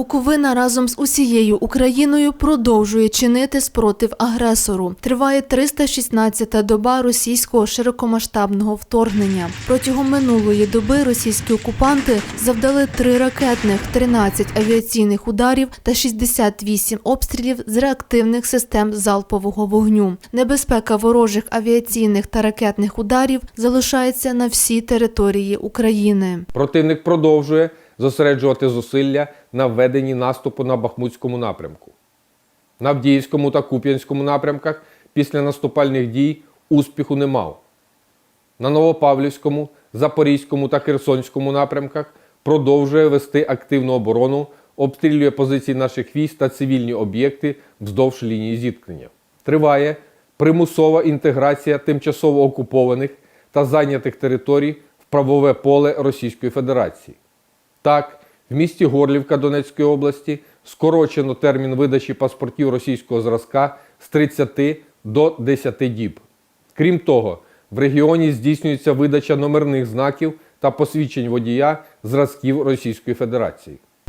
Буковина разом з усією Україною продовжує чинити спротив агресору. Триває 316-та доба російського широкомасштабного вторгнення. Протягом минулої доби російські окупанти завдали 3 ракетних, 13 авіаційних ударів та 68 обстрілів з реактивних систем залпового вогню. Небезпека ворожих авіаційних та ракетних ударів залишається на всій території України. Противник продовжує зосереджувати зусилля на введенні наступу на Бахмутському напрямку. На Авдіївському та Куп'янському напрямках після наступальних дій успіху не мав. На Новопавлівському, Запорізькому та Херсонському напрямках продовжує вести активну оборону, обстрілює позиції наших військ та цивільні об'єкти вздовж лінії зіткнення. Триває примусова інтеграція тимчасово окупованих та зайнятих територій в правове поле Російської Федерації. Так, в місті Горлівка Донецької області скорочено термін видачі паспортів російського зразка з 30 до 10 діб. Крім того, в регіоні здійснюється видача номерних знаків та посвідчень водія зразків Російської Федерації.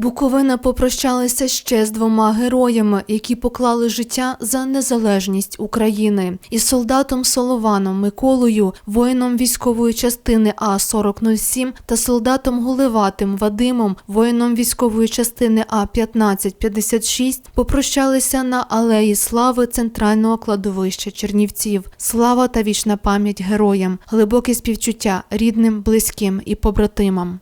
Буковина попрощалася ще з двома героями, які поклали життя за незалежність України. Із солдатом Солованом Миколою, воїном військової частини А-4007 та солдатом Голиватим Вадимом, воїном військової частини А-1556 попрощалися на алеї слави центрального кладовища Чернівців. Слава та вічна пам'ять героям, глибоке співчуття рідним, близьким і побратимам.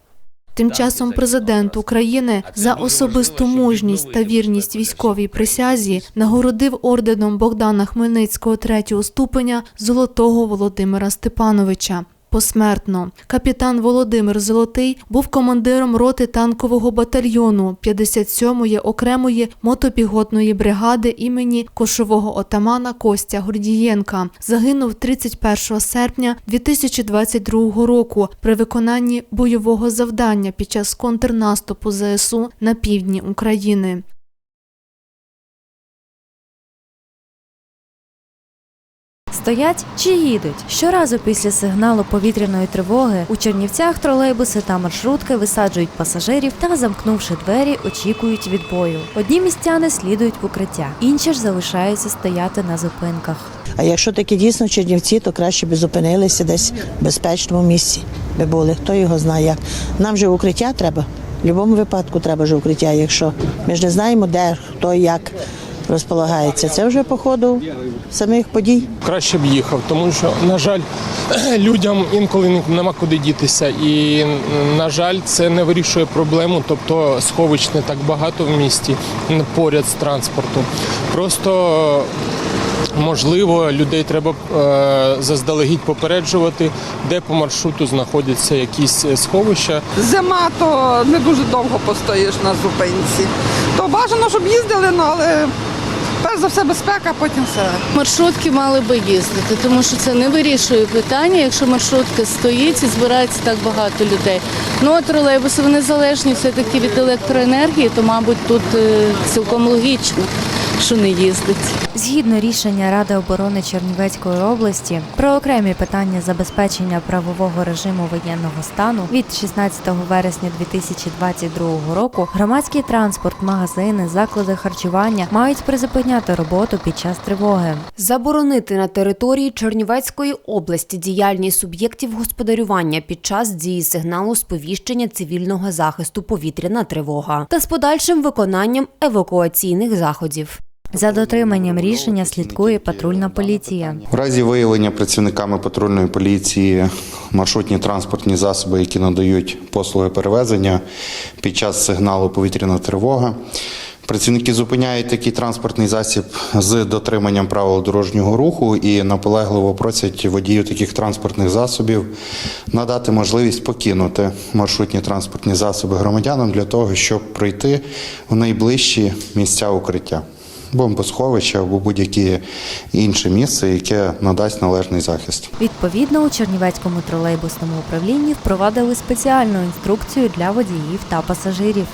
Тим часом президент України за особисту мужність та вірність військовій присязі нагородив орденом Богдана Хмельницького третього ступеня золотого Володимира Степановича. Посмертно капітан Володимир Золотий був командиром роти танкового батальйону 57-ї окремої мотопіхотної бригади імені кошового отамана Костя Гордієнка. Загинув 31 серпня 2022 року при виконанні бойового завдання під час контрнаступу ЗСУ на півдні України. Стоять чи їдуть? Щоразу після сигналу повітряної тривоги у Чернівцях тролейбуси та маршрутки висаджують пасажирів та, замкнувши двері, очікують відбою. Одні містяни слідують укриття, інші ж залишаються стояти на зупинках. А якщо таки дійсно Чернівці, то краще би зупинилися десь в безпечному місці, би були. Хто його знає як. Нам же укриття треба. В будь-якому випадку треба ж укриття. Якщо ми ж не знаємо, де хто як розполагається. Це вже по ходу самих подій. краще б їхав, тому що, на жаль, людям інколи нема куди дітися. І, на жаль, це не вирішує проблему, тобто сховищ не так багато в місті поряд з транспортом. Просто можливо людей треба е, заздалегідь попереджувати, де по маршруту знаходяться якісь е, сховища. Зима, то не дуже довго постоїш на зупинці. То бажано, щоб їздили, ну, але перш за все безпека, потім все. Маршрутки мали би їздити, тому що це не вирішує питання, якщо маршрутка стоїть і збирається так багато людей. Ну а тролейбуси вони залежні все-таки від електроенергії, то, мабуть, тут е, цілком логічно, що не їздить. Згідно рішення Ради оборони Чернівецької області про окремі питання забезпечення правового режиму воєнного стану від 16 вересня 2022 року громадський транспорт, магазини, заклади харчування мають призупиняти роботу під час тривоги. Заборонити на території Чернівецької області діяльність суб'єктів господарювання під час дії сигналу сповіщення цивільного захисту повітряна тривога та з подальшим виконанням евакуаційних заходів. За дотриманням рішення слідкує патрульна поліція. У разі виявлення працівниками патрульної поліції маршрутні транспортні засоби, які надають послуги перевезення під час сигналу повітряна тривога. Працівники зупиняють такий транспортний засіб з дотриманням правил дорожнього руху і наполегливо просять водіїв таких транспортних засобів надати можливість покинути маршрутні транспортні засоби громадянам для того, щоб пройти в найближчі місця укриття. Бомбосховище або будь-яке інше місце, яке надасть належний захист. Відповідно, у Чернівецькому тролейбусному управлінні впровадили спеціальну інструкцію для водіїв та пасажирів.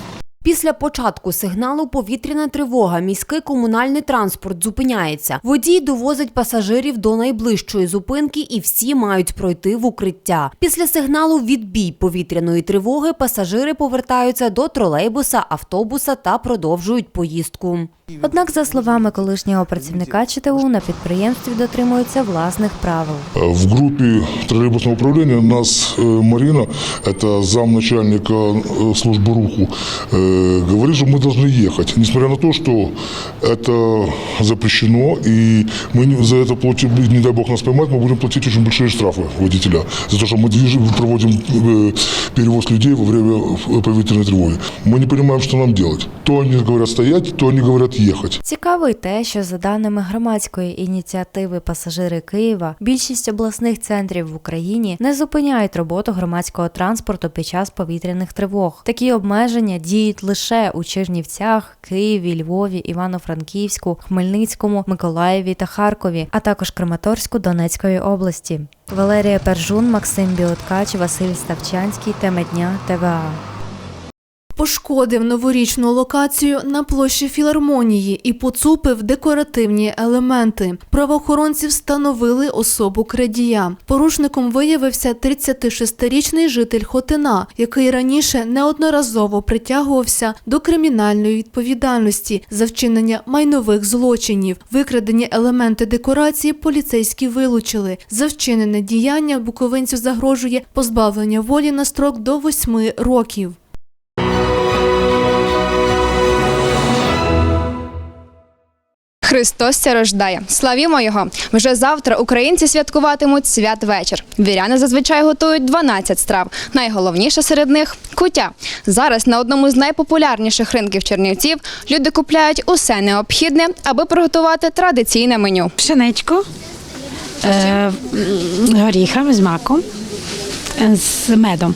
Після початку сигналу повітряна тривога міський комунальний транспорт зупиняється. Водій довозить пасажирів до найближчої зупинки і всі мають пройти в укриття. Після сигналу відбій повітряної тривоги пасажири повертаються до тролейбуса, автобуса та продовжують поїздку. Однак, за словами колишнього працівника ЧТУ, на підприємстві дотримуються власних правил. В группе троллейбусного управления нас э, Марина, это замначальника э, службы РУХу, э, говорит, что мы должны ехать, несмотря на то, что это запрещено, и мы не- за это платим, не дай бог нас поймать, мы будем платить очень большие штрафы водителя, за то, что мы движем, проводим э, перевоз людей во время э, повітряной тревоги. Мы не понимаем, что нам делать. То они говорят стоять, то они говорят ехать. Цікаво й те, що за даними громадської ініціативи Пасажири Києва, більшість обласних центрів в Україні не зупиняють роботу громадського транспорту під час повітряних тривог. Такі обмеження діють лише у Чернівцях, Києві, Львові, Івано-Франківську, Хмельницькому, Миколаєві та Харкові, а також Краматорську Донецької області. Валерія Пержун, Максим Білоткач, Василь Ставчанський, Тема дня, ТВА. Пошкодив новорічну локацію на площі філармонії і поцупив декоративні елементи. Правоохоронці встановили особу крадія. Порушником виявився 36-річний житель Хотина, який раніше неодноразово притягувався до кримінальної відповідальності за вчинення майнових злочинів. Викрадені елементи декорації поліцейські вилучили. За вчинене діяння буковинцю загрожує позбавлення волі на строк до 8 років. Христос ся рождає. Славімо його! Вже завтра українці святкуватимуть святвечір. Віряни зазвичай готують 12 страв. Найголовніше серед них куття. Зараз на одному з найпопулярніших ринків Чернівців люди купляють усе необхідне, аби приготувати традиційне меню. пшеничку е, горіхами з маком, е, з медом.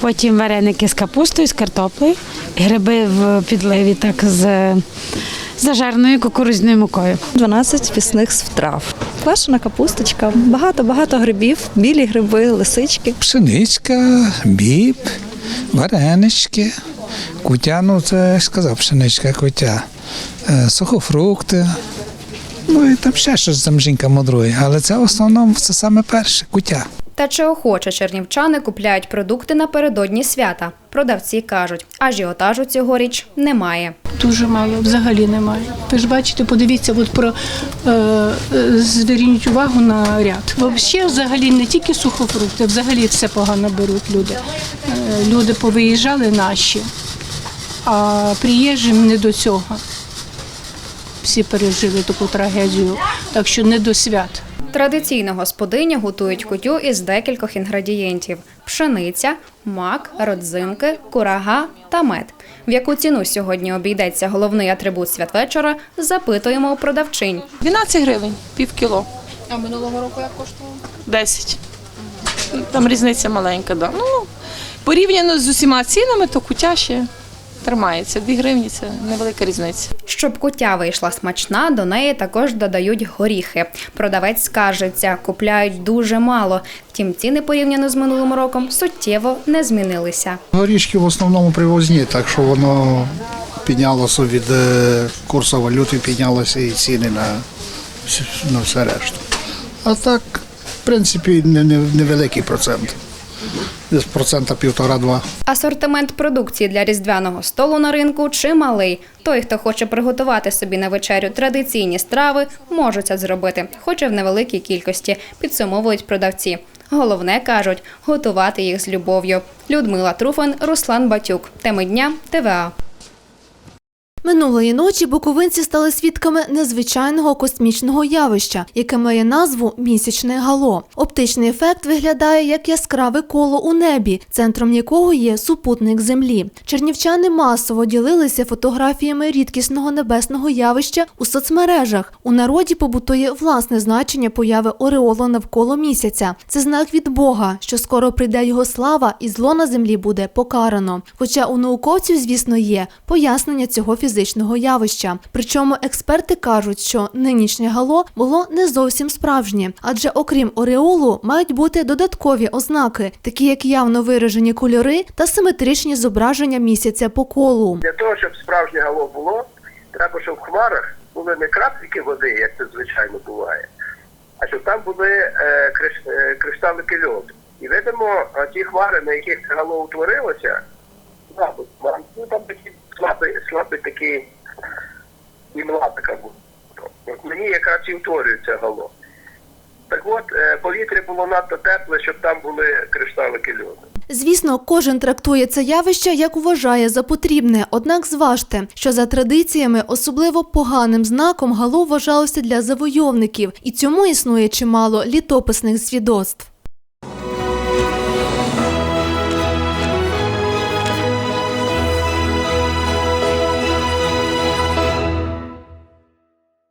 Потім вареники з капустою, з картоплею, гриби в підливі так з зажарною кукурузною мукою. 12 пісних страв. Квашена капусточка, багато-багато грибів, білі гриби, лисички. Пшеничка, біб, варенички, кутя, ну це я ж сказав, пшеничка, кутя, е, сухофрукти. Ну і там ще щось там жінка мудрує, але це в основному це саме перше кутя. Та чи охоче чернівчани купляють продукти напередодні свята? Продавці кажуть, ажіотажу цьогоріч немає. Дуже мало, взагалі немає. Ви ж бачите, подивіться, от про е, е, зверніть увагу на ряд. Взагалі, взагалі не тільки сухофрукти, взагалі все погано беруть люди. Е, люди повиїжджали наші, а приїжджим не до цього. Всі пережили таку трагедію, так що не до свят. Традиційно господині готують кутю із декількох інгредієнтів: пшениця, мак, родзинки, курага та мед. В яку ціну сьогодні обійдеться головний атрибут святвечора, запитуємо у продавчинь. 12 гривень, пів кіло. А минулого року як коштувало? 10. Там різниця маленька, да. Ну, порівняно з усіма цінами, то кутя ще тримається. 2 гривні це невелика різниця. Щоб кутя вийшла смачна, до неї також додають горіхи. Продавець скаржиться, купляють дуже мало. Втім, ціни порівняно з минулим роком суттєво не змінилися. Горішки в основному привозні, так що воно піднялося від е, курсу валюти, піднялося і ціни на, на все решту. А так, в принципі, не- не- невеликий процент. Десь процента півтора-два. Асортимент продукції для різдвяного столу на ринку чималий. Той, хто хоче приготувати собі на вечерю традиційні страви, можуть це зробити, хоч і в невеликій кількості, підсумовують продавці. Головне кажуть готувати їх з любов'ю. Людмила Труфан, Руслан Батюк. Теми дня ТВА. Минулої ночі буковинці стали свідками незвичайного космічного явища, яке має назву місячне гало. Оптичний ефект виглядає як яскраве коло у небі, центром якого є супутник Землі. Чернівчани масово ділилися фотографіями рідкісного небесного явища у соцмережах. У народі побутує власне значення появи ореолу навколо місяця. Це знак від Бога, що скоро прийде його слава, і зло на землі буде покарано. Хоча у науковців, звісно, є пояснення цього фізичного геофізичного явища. Причому експерти кажуть, що нинішнє гало було не зовсім справжнє, адже окрім ореолу мають бути додаткові ознаки, такі як явно виражені кольори та симетричні зображення місяця по колу. Для того, щоб справжнє гало було, треба, щоб в хмарах були не краплики води, як це звичайно буває, а щоб там були е, криш, е, кришталики льоду. І видимо, е, ті хмари, на яких це гало утворилося, ну, там такі слабий, слабий такий імла така. Мені якраз і утворюється гало. Так от, е, повітря було надто тепле, щоб там були кришталики льоду. Звісно, кожен трактує це явище як вважає за потрібне. Однак зважте, що за традиціями особливо поганим знаком гало вважалося для завойовників, і цьому існує чимало літописних свідоцтв.